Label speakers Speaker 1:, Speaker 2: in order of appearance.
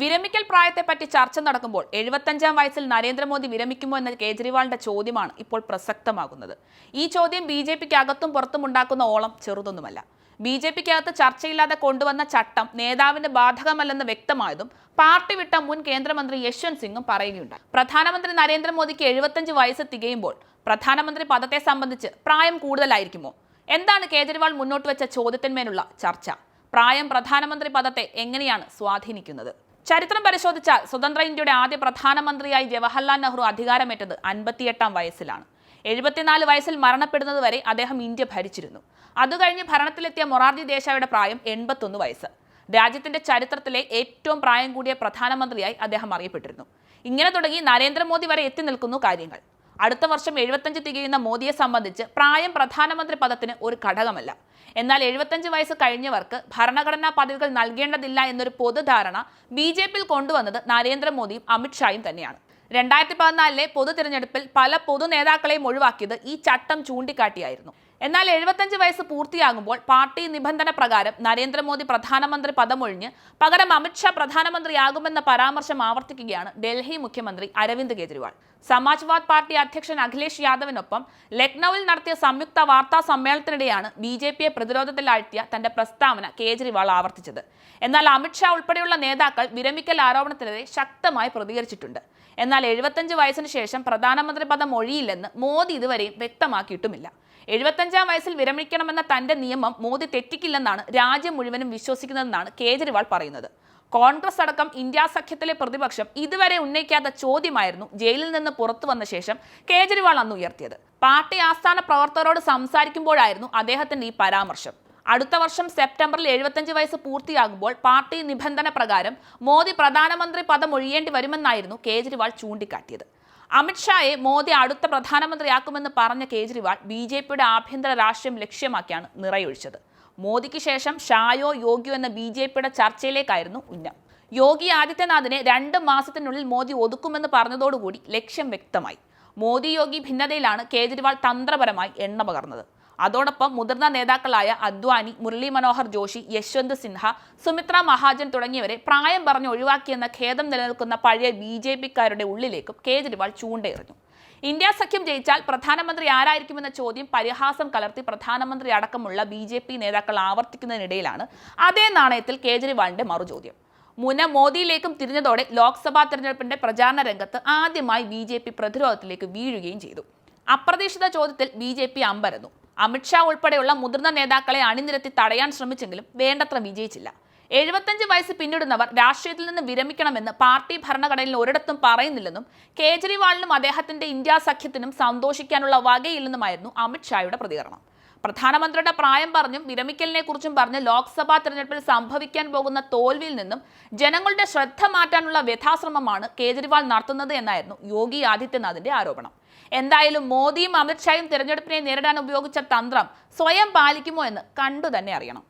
Speaker 1: വിരമിക്കൽ പ്രായത്തെപ്പറ്റി ചർച്ച നടക്കുമ്പോൾ എഴുപത്തഞ്ചാം വയസ്സിൽ നരേന്ദ്രമോദി വിരമിക്കുമോ എന്ന കേജ്രിവാളിന്റെ ചോദ്യമാണ് ഇപ്പോൾ പ്രസക്തമാകുന്നത്. ഈ ചോദ്യം ബി ജെ പിക്ക് അകത്തും പുറത്തും ഉണ്ടാക്കുന്ന ഓളം ചെറുതൊന്നുമല്ല. ബി ജെ പിക്കകത്ത് ചർച്ചയില്ലാതെ കൊണ്ടുവന്ന ചട്ടം നേതാവിന് ബാധകമല്ലെന്ന് വ്യക്തമായതും പാർട്ടി വിട്ട മുൻ കേന്ദ്രമന്ത്രി യശ്വന്ത് സിംഗും പറയുകയുണ്ടായി. പ്രധാനമന്ത്രി നരേന്ദ്രമോദിക്ക് എഴുപത്തഞ്ച് വയസ്സ് തികയുമ്പോൾ പ്രധാനമന്ത്രി പദത്തെ സംബന്ധിച്ച് പ്രായം കൂടുതലായിരിക്കുമോ? എന്താണ് കേജ്രിവാൾ മുന്നോട്ട് വെച്ച ചോദ്യത്തിന്മേലുള്ള ചർച്ച? പ്രായം പ്രധാനമന്ത്രി പദത്തെ എങ്ങനെയാണ് സ്വാധീനിക്കുന്നത്? ചരിത്രം പരിശോധിച്ചാൽ സ്വതന്ത്ര ഇന്ത്യയുടെ ആദ്യ പ്രധാനമന്ത്രിയായി ജവഹർലാൽ നെഹ്റു അധികാരമേറ്റത് അൻപത്തിയെട്ടാം വയസ്സിലാണ്. എഴുപത്തിനാല് വയസ്സിൽ മരണപ്പെടുന്നത് വരെ അദ്ദേഹം ഇന്ത്യ ഭരിച്ചിരുന്നു. അതുകഴിഞ്ഞ് ഭരണത്തിലെത്തിയ മൊറാർജി ദേശായിയുടെ പ്രായം എൺപത്തൊന്ന് വയസ്സ്. രാജ്യത്തിന്റെ ചരിത്രത്തിലെ ഏറ്റവും പ്രായം കൂടിയ പ്രധാനമന്ത്രിയായി അദ്ദേഹം അറിയപ്പെട്ടിരുന്നു. ഇങ്ങനെ തുടങ്ങി നരേന്ദ്രമോദി വരെ എത്തി നിൽക്കുന്നു കാര്യങ്ങൾ. അടുത്ത വർഷം എഴുപത്തഞ്ച് തികയുന്ന മോദിയെ സംബന്ധിച്ച് പ്രായം പ്രധാനമന്ത്രി പദത്തിന് ഒരു ഘടകമല്ല. എന്നാൽ എഴുപത്തഞ്ച് വയസ്സ് കഴിഞ്ഞവർക്ക് ഭരണഘടനാ പദവികൾ നൽകേണ്ടതില്ല എന്നൊരു പൊതുധാരണ ബി ജെ പിയിൽ കൊണ്ടുവന്നത് നരേന്ദ്രമോദിയും അമിത്ഷായും തന്നെയാണ്. രണ്ടായിരത്തി പതിനാലിലെ പൊതു തിരഞ്ഞെടുപ്പിൽ പല പൊതു നേതാക്കളെയും ഒഴിവാക്കിയത് ഈ ചട്ടം ചൂണ്ടിക്കാട്ടിയായിരുന്നു. എന്നാൽ എഴുപത്തഞ്ച് വയസ്സ് പൂർത്തിയാകുമ്പോൾ പാർട്ടി നിബന്ധന പ്രകാരം നരേന്ദ്രമോദി പ്രധാനമന്ത്രി പദമൊഴിഞ്ഞ് പകരം അമിത്ഷാ പ്രധാനമന്ത്രിയാകുമെന്ന പരാമർശം ആവർത്തിക്കുകയാണ് ഡൽഹി മുഖ്യമന്ത്രി അരവിന്ദ് കെജ്രിവാൾ. സമാജ്വാദ് പാർട്ടി അധ്യക്ഷൻ അഖിലേഷ് യാദവിനൊപ്പം ലക്നൌവിൽ നടത്തിയ സംയുക്ത വാർത്താ സമ്മേളനത്തിനിടെയാണ് ബി ജെ പിയെ പ്രതിരോധത്തിലാഴ്ത്തിയ തന്റെ പ്രസ്താവന കേജ്രിവാൾ ആവർത്തിച്ചത്. എന്നാൽ അമിത്ഷാ ഉൾപ്പെടെയുള്ള നേതാക്കൾ വിരമിക്കൽ ആരോപണത്തിനെതിരെ ശക്തമായി പ്രതികരിച്ചിട്ടുണ്ട്. എന്നാൽ എഴുപത്തഞ്ച് വയസ്സിന് ശേഷം പ്രധാനമന്ത്രി പദം ഒഴിയില്ലെന്ന് മോദി ഇതുവരെയും വ്യക്തമാക്കിയിട്ടുമില്ല. എഴുപത്തഞ്ചാം വയസ്സിൽ വിരമിക്കണമെന്ന തന്റെ നിയമം മോദി തെറ്റിക്കില്ലെന്നാണ് രാജ്യം മുഴുവനും വിശ്വസിക്കുന്നതെന്നാണ് കേജ്രിവാൾ പറയുന്നത്. കോൺഗ്രസ് അടക്കം ഇന്ത്യ സഖ്യത്തിലെ പ്രതിപക്ഷം ഇതുവരെ ഉന്നയിക്കാത്ത ചോദ്യമായിരുന്നു ജയിലിൽ നിന്ന് പുറത്തു വന്ന ശേഷം കേജ്രിവാൾ അന്ന് ഉയർത്തിയത്. പാർട്ടി ആസ്ഥാന പ്രവർത്തകരോട് സംസാരിക്കുമ്പോഴായിരുന്നു അദ്ദേഹത്തിന്റെ ഈ പരാമർശം. അടുത്ത വർഷം സെപ്റ്റംബറിൽ എഴുപത്തഞ്ച് വയസ്സ് പൂർത്തിയാകുമ്പോൾ പാർട്ടി നിബന്ധന പ്രകാരം മോദി പ്രധാനമന്ത്രി പദം ഒഴിയേണ്ടി വരുമെന്നായിരുന്നു കേജ്രിവാൾ ചൂണ്ടിക്കാട്ടിയത്. അമിത്ഷായെ മോദി അടുത്ത പ്രധാനമന്ത്രിയാക്കുമെന്ന് പറഞ്ഞ കേജ്രിവാൾ ബി ജെ പിയുടെ ആഭ്യന്തര രാഷ്ട്രീയം ലക്ഷ്യമാക്കിയാണ് നിറയൊഴിച്ചത്. മോദിക്ക് ശേഷം ഷായോ യോഗിയോ എന്ന ബി ജെ പിയുടെ ചർച്ചയിലേക്കായിരുന്നു ഉന്നം. യോഗി ആദിത്യനാഥിനെ രണ്ട് മാസത്തിനുള്ളിൽ മോദി ഒതുക്കുമെന്ന് പറഞ്ഞതോടുകൂടി ലക്ഷ്യം വ്യക്തമായി. മോദി യോഗി ഭിന്നതയിലാണ് കേജ്രിവാൾ തന്ത്രപരമായി എണ്ണ പകർന്നത് അതോടൊപ്പം മുതിർന്ന നേതാക്കളായ അദ്വാനി മുരളി മനോഹർ ജോഷി യശ്വന്ത് സിൻഹ സുമിത്ര മഹാജൻ തുടങ്ങിയവരെ പ്രായം പറഞ്ഞ് ഒഴിവാക്കിയെന്ന ഖേദം നിലനിൽക്കുന്ന പഴയ ബി ജെ പിക്കാരുടെ ഉള്ളിലേക്കും കേജ്രിവാൾ ചൂണ്ടയെറിഞ്ഞു. ഇന്ത്യ സഖ്യം ജയിച്ചാൽ പ്രധാനമന്ത്രി ആരായിരിക്കുമെന്ന ചോദ്യം പരിഹാസം കലർത്തി പ്രധാനമന്ത്രി അടക്കമുള്ള ബി ജെ പി നേതാക്കൾ ആവർത്തിക്കുന്നതിനിടയിലാണ് അതേ നാണയത്തിൽ കേജ്രിവാളിന്റെ മറുചോദ്യം. മുന മോദിയിലേക്കും തിരിഞ്ഞതോടെ ലോക്സഭാ തെരഞ്ഞെടുപ്പിന്റെ പ്രചാരണ രംഗത്ത് ആദ്യമായി ബി പ്രതിരോധത്തിലേക്ക് വീഴുകയും ചെയ്തു. അപ്രതീക്ഷിത ചോദ്യത്തിൽ ബി ജെ പി അമ്പരന്നു. അമിത്ഷാ ഉൾപ്പെടെയുള്ള മുതിർന്ന നേതാക്കളെ അണിനിരത്തി തടയാൻ ശ്രമിച്ചെങ്കിലും വേണ്ടത്ര വിജയിച്ചില്ല. എഴുപത്തഞ്ച് വയസ്സ് പിന്നിടുന്നവർ രാഷ്ട്രീയത്തിൽ നിന്ന് വിരമിക്കണമെന്ന് പാർട്ടി ഭരണഘടനയിൽ ഒരിടത്തും പറയുന്നില്ലെന്നും കേജ്രിവാളിനും അദ്ദേഹത്തിന്റെ ഇന്ത്യ സഖ്യത്തിനും സന്തോഷിക്കാനുള്ള വകയില്ലെന്നുമായിരുന്നു അമിത്ഷായുടെ പ്രതികരണം. പ്രധാനമന്ത്രിയുടെ പ്രായം പറഞ്ഞും വിരമിക്കലിനെ കുറിച്ചും പറഞ്ഞ് ലോക്സഭാ തെരഞ്ഞെടുപ്പിൽ സംഭവിക്കാൻ പോകുന്ന തോൽവിയിൽ നിന്നും ജനങ്ങളുടെ ശ്രദ്ധ മാറ്റാനുള്ള വ്യഥാശ്രമമാണ് കേജ്രിവാൾ നടത്തുന്നത് എന്നായിരുന്നു യോഗി ആദിത്യനാഥിന്റെ ആരോപണം. എന്തായാലും മോദിയും അമിത്ഷായും തെരഞ്ഞെടുപ്പിനെ നേരിടാൻ ഉപയോഗിച്ച തന്ത്രം സ്വയം പാലിക്കുമോ എന്ന് കണ്ടു തന്നെ അറിയണം.